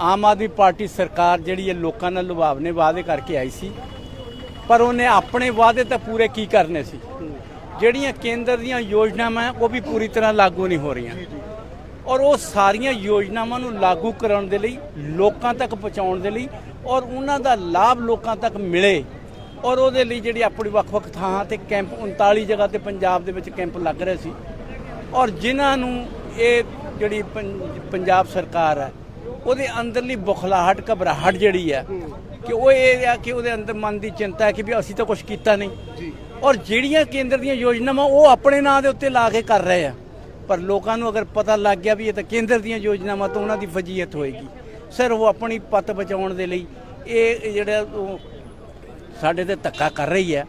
Aam Aadmi party ਸਰਕਾਰ ਜਿਹੜੀ ਹੈ ਲੋਕਾਂ ਨਾਲ ਲੁਭਾਵਨੇ ਵਾਅਦੇ ਕਰਕੇ ਆਈ ਸੀ, ਪਰ ਉਹਨੇ ਆਪਣੇ ਵਾਅਦੇ ਤਾਂ ਪੂਰੇ ਕੀ ਕਰਨੇ ਸੀ? ਜਿਹੜੀਆਂ ਕੇਂਦਰ ਦੀਆਂ ਯੋਜਨਾਵਾਂ ਉਹ ਵੀ ਪੂਰੀ ਤਰ੍ਹਾਂ ਲਾਗੂ ਨਹੀਂ ਹੋ ਰਹੀਆਂ। ਔਰ ਉਹ ਸਾਰੀਆਂ ਯੋਜਨਾਵਾਂ ਨੂੰ ਲਾਗੂ ਕਰਾਉਣ ਦੇ ਲਈ, ਲੋਕਾਂ ਤੱਕ ਪਹੁੰਚਾਉਣ ਦੇ ਲਈ ਔਰ ਉਹਨਾਂ ਦਾ ਲਾਭ ਲੋਕਾਂ ਤੱਕ ਮਿਲੇ। ਔਰ ਉਹਦੇ ਲਈ ਜਿਹੜੀ ਆਪਣੀ ਵੱਖ-ਵੱਖ ਥਾਂ ਤੇ ਕੈਂਪ 39 ਜਗ੍ਹਾ ਤੇ ਪੰਜਾਬ ਦੇ ਵਿੱਚ ਕੈਂਪ ਲੱਗ ਰਹੇ ਸੀ। ਔਰ ਜਿਨ੍ਹਾਂ ਨੂੰ ਇਹ ਜਿਹੜੀ ਪੰ- ਪੰਜਾਬ ਸਰਕਾਰ ਹੈ ਉਹਦੇ ਅੰਦਰਲੀ ਬੁਖਲਾਹਟ ਘਬਰਾਹਟ ਜਿਹੜੀ ਹੈ ਕਿ ਉਹ ਇਹ ਆ ਕਿ ਉਹਦੇ ਅੰਦਰ ਮਨ ਦੀ ਚਿੰਤਾ ਹੈ ਕਿ ਵੀ ਅਸੀਂ ਤਾਂ ਕੁਝ ਕੀਤਾ ਨਹੀਂ। ਔਰ ਜਿਹੜੀਆਂ ਕੇਂਦਰ ਦੀਆਂ ਯੋਜਨਾਵਾਂ ਉਹ ਆਪਣੇ ਨਾਂ ਦੇ ਉੱਤੇ ਲਾ ਕੇ ਕਰ ਰਹੇ ਆ। ਪਰ ਲੋਕਾਂ ਨੂੰ ਅਗਰ ਪਤਾ ਲੱਗ ਗਿਆ ਵੀ ਇਹ ਤਾਂ ਕੇਂਦਰ ਦੀਆਂ ਯੋਜਨਾਵਾਂ ਤਾਂ ਉਹਨਾਂ ਦੀ ਫਜੀਅਤ ਹੋਏਗੀ। ਸਰ ਉਹ ਆਪਣੀ ਪੱਤ ਬਚਾਉਣ ਦੇ ਲਈ ਇਹ ਜਿਹੜਾ ਸਾਡੇ ਤੇ ਧੱਕਾ ਕਰ ਰਹੀ ਹੈ।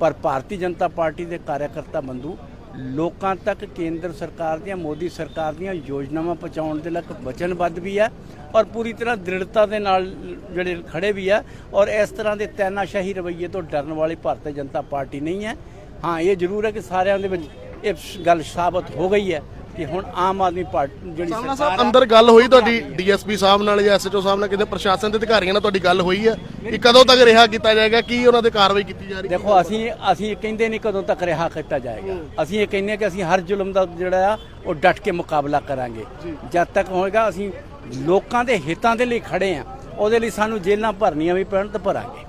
ਪਰ ਭਾਰਤੀ ਜਨਤਾ ਪਾਰਟੀ ਦੇ ਕਾਰਜਕਰਤਾ ਬੰਧੂ ਲੋਕਾਂ ਤੱਕ ਕੇਂਦਰ ਸਰਕਾਰ ਦੀਆਂ, ਮੋਦੀ ਸਰਕਾਰ ਦੀਆਂ ਯੋਜਨਾਵਾਂ ਪਹੁੰਚਾਉਣ ਦੇ ਲੱਕ ਵਚਨਬੱਧ ਵੀ ਹੈ ਔਰ ਪੂਰੀ ਤਰ੍ਹਾਂ ਦ੍ਰਿੜਤਾ ਦੇ ਨਾਲ ਜਿਹੜੇ ਖੜੇ ਵੀ ਆ ਔਰ ਇਸ ਤਰ੍ਹਾਂ ਦੇ ਤੈਨਾਸ਼ਾਹੀ ਰਵੱਈਏ ਤੋਂ ਡਰਨ ਵਾਲੀ ਭਾਰਤੀ ਜਨਤਾ ਪਾਰਟੀ ਨਹੀਂ ਹੈ। ਹਾਂ, ਇਹ ਜ਼ਰੂਰ ਹੈ ਕਿ ਸਾਰਿਆਂ ਦੇ ਵਿੱਚ ਇਹ ਗੱਲ ਸਾਬਤ ਹੋ ਗਈ ਹੈ। ਕਿ ਹੁਣ ਆਮ ਆਦਮੀ ਪਾਰਟੀ ਜਿਹੜੀ ਸਾਹਮਣਾ ਸਰਕਾਰ ਸਾਹਿਬ ਅੰਦਰ ਗੱਲ ਹੋਈ ਤੁਹਾਡੀ ਡੀਐਸਪੀ ਸਾਹਿਬ ਨਾਲ ਜਾਂ ਐਸਐਚਓ ਸਾਹਿਬ ਨਾਲ ਕਿਤੇ ਪ੍ਰਸ਼ਾਸਨ ਦੇ ਅਧਿਕਾਰੀਆਂ ਨਾਲ ਤੁਹਾਡੀ ਗੱਲ ਹੋਈ ਹੈ ਕਿ ਕਦੋਂ ਤੱਕ ਰਿਹਾ ਕੀਤਾ ਜਾਏਗਾ ਕੀ ਉਹਨਾਂ ਤੇ ਕਾਰਵਾਈ ਕੀਤੀ ਜਾ ਰਹੀ ਹੈ? ਦੇਖੋ ਅਸੀਂ ਅਸੀਂ ਕਹਿੰਦੇ ਨਹੀਂ ਕਦੋਂ ਤੱਕ ਰਿਹਾ ਕੀਤਾ ਜਾਏਗਾ। ਅਸੀਂ ਇਹ ਕਹਿੰਦੇ ਕਿ ਅਸੀਂ ਹਰ ਜ਼ੁਲਮ ਦਾ ਜਿਹੜਾ ਆ ਉਹ ਡਟ ਕੇ ਮੁਕਾਬਲਾ ਕਰਾਂਗੇ। ਜਦ ਤੱਕ ਹੋਏਗਾ ਅਸੀਂ ਲੋਕਾਂ ਦੇ ਹਿੱਤਾਂ ਦੇ ਲਈ ਖੜੇ ਆ ਉਹਦੇ ਲਈ ਸਾਨੂੰ ਜੇਲ੍ਹਾਂ ਭਰਨੀਆਂ ਵੀ ਪੈਣ ਤਾਂ ਭਰਾਂਗੇ।